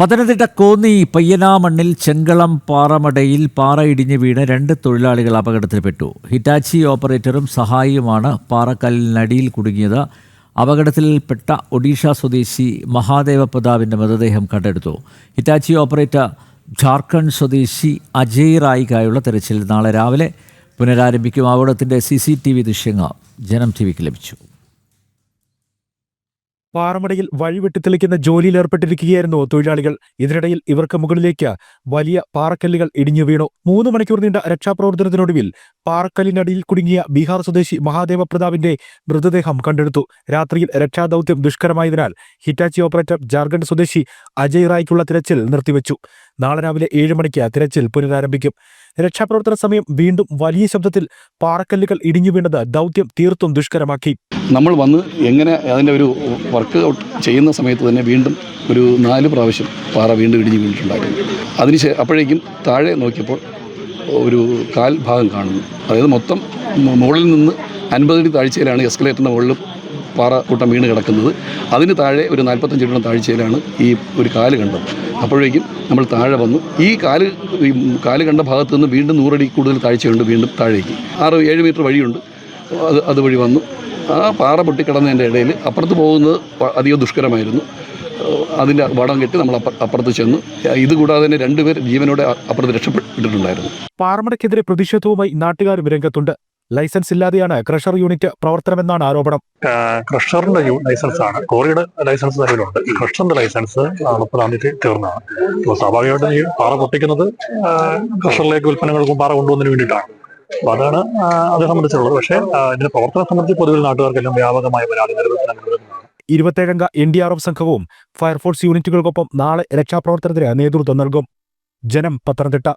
പത്തനംതിട്ട കോന്നി പയ്യനാമണ്ണിൽ ചെങ്കളം പാറമടയിൽ പാറ ഇടിഞ്ഞ് വീണ് രണ്ട് തൊഴിലാളികൾ അപകടത്തിൽപ്പെട്ടു. ഹിറ്റാച്ചി ഓപ്പറേറ്ററും സഹായിയുമാണ് പാറക്കല്ലിനടിയിൽ കുടുങ്ങിയത്. അപകടത്തിൽപ്പെട്ട ഒഡീഷ സ്വദേശി മഹാദേവ പ്രതാപിന്റെ മൃതദേഹം കണ്ടെടുത്തു. ഹിറ്റാച്ചി ഓപ്പറേറ്റർ ജാർഖണ്ഡ് സ്വദേശി അജയ് റായിക്കായുള്ള തെരച്ചിൽ നാളെ രാവിലെ പുനരാരംഭിക്കും. അപകടത്തിന്റെ സി സി ടി വി ദൃശ്യങ്ങൾ ജനം ടി വിക്ക് ലഭിച്ചു. പാറമടയിൽ വഴിവെട്ടി തെളിക്കുന്ന ജോലിയിൽ ഏർപ്പെട്ടിരിക്കുകയായിരുന്നു തൊഴിലാളികൾ. ഇതിനിടയിൽ ഇവർക്ക് മുകളിലേക്ക് വലിയ പാറക്കല്ലുകൾ ഇടിഞ്ഞു വീണു. മൂന്ന് മണിക്കൂർ നീണ്ട രക്ഷാപ്രവർത്തനത്തിനൊടുവിൽ പാറക്കല്ലിനടിയിൽ കുടുങ്ങിയ ബീഹാർ സ്വദേശി മഹാദേവ പ്രതാപിന്റെ മൃതദേഹം കണ്ടെടുത്തു. രാത്രിയിൽ രക്ഷാദൌത്യം ദുഷ്കരമായതിനാൽ ഹിറ്റാച്ചി ഓപ്പറേറ്റർ ജാർഖണ്ഡ് സ്വദേശി അജയ് റായ്ക്കുള്ള തിരച്ചിൽ നിർത്തിവെച്ചു. നാളെ രാവിലെ ഏഴ് മണിക്ക് തിരച്ചിൽ പുനരാരംഭിക്കും. രക്ഷാപ്രവർത്തന സമയം വീണ്ടും വലിയ ശബ്ദത്തിൽ പാറക്കല്ലുകൾ ഇടിഞ്ഞു വീണത് ദൗത്യം തീർത്തും ദുഷ്കരമാക്കി. നമ്മൾ വന്ന് എങ്ങനെ അതിന്റെ ഒരു വർക്ക് ഔട്ട് ചെയ്യുന്ന സമയത്ത് തന്നെ വീണ്ടും ഒരു നാല് പ്രാവശ്യം പാറ വീണ്ടും ഇടിഞ്ഞു വീണിട്ടുണ്ടായിരുന്നു. അതിന് അപ്പോഴേക്കും താഴെ നോക്കിയപ്പോൾ ഒരു കാൽ ഭാഗം കാണുന്നു. അതായത് മൊത്തം മുകളിൽ നിന്ന് അൻപതടി താഴ്ചയിലാണ് എസ്കലേറ്ററിന്റെ മുകളിലും പാറ കൂട്ടം വീണ് കിടക്കുന്നത്. അതിന് താഴെ ഒരു നാൽപ്പത്തഞ്ച് അടിയുടെ താഴ്ചയിലാണ് ഈ ഒരു കാൽ കണ്ടത്. അപ്പോഴേക്കും നമ്മൾ താഴെ വന്നു. ഈ കാൽ ഈ കാൽ കണ്ട ഭാഗത്ത് നിന്ന് വീണ്ടും നൂറടി കൂടുതൽ താഴ്ചയുണ്ട് വീണ്ടും താഴേക്ക്. ആറ് ഏഴ് മീറ്റർ വഴിയുണ്ട്. അത് അതുവഴി വന്നു. ആ പാറ പൊട്ടിക്കിടന്നതിന്റെ ഇടയിൽ അപ്പുറത്ത് പോകുന്നത് അധികം ദുഷ്കരമായിരുന്നു. അതിന്റെ വടം കെട്ടി നമ്മൾ അപ്പുറത്ത് ചെന്നു. ഇതുകൂടാതെ തന്നെ രണ്ടുപേർ ജീവനോടെ അപ്പുറത്ത് രക്ഷപ്പെട്ടിട്ടുണ്ടായിരുന്നു. പാറമടയ്ക്കെതിരെ പ്രതിഷേധവുമായി നാട്ടുകാരും രംഗത്തുണ്ട്. ലൈസൻസ് ഇല്ലാതെയാണ് ക്രഷർ യൂണിറ്റ് പ്രവർത്തനമെന്നാണ് ആരോപണം. ക്രഷറിന്റെ ലൈസൻസ് ആണ്. കോറിയുടെ ലൈസൻസ് നിലവിലുണ്ട്. ക്രഷറിന്റെ ലൈസൻസ് മുപ്പതാം തീയതി തീർന്നതാണ് അപ്പോൾ സ്വാഭാവികമായിട്ടും ഈ പാറ പൊട്ടിക്കുന്നത് ക്രഷറിലേക്ക് ഉൽപ്പന്നങ്ങൾക്കും പാറ കൊണ്ടുവന്നതിന് വേണ്ടിയിട്ടാണ്. അപ്പൊ അതാണ് അത് സംബന്ധിച്ചുള്ളത്. പക്ഷേ ഇതിന്റെ പ്രവർത്തനം സംബന്ധിച്ച് പൊതുവിൽ നാട്ടുകാർക്കെല്ലാം വ്യാപകമായ പരാതി നിലനിൽക്കുന്നതാണ് ഇരുപത്തേഴംഗ എൻ ഡി ആർ എഫ് സംഘവും ഫയർഫോഴ്സ് യൂണിറ്റുകൾക്കൊപ്പം നാളെ രക്ഷാപ്രവർത്തനത്തിന് നേതൃത്വം നൽകും. ജനം പത്തനംതിട്ട.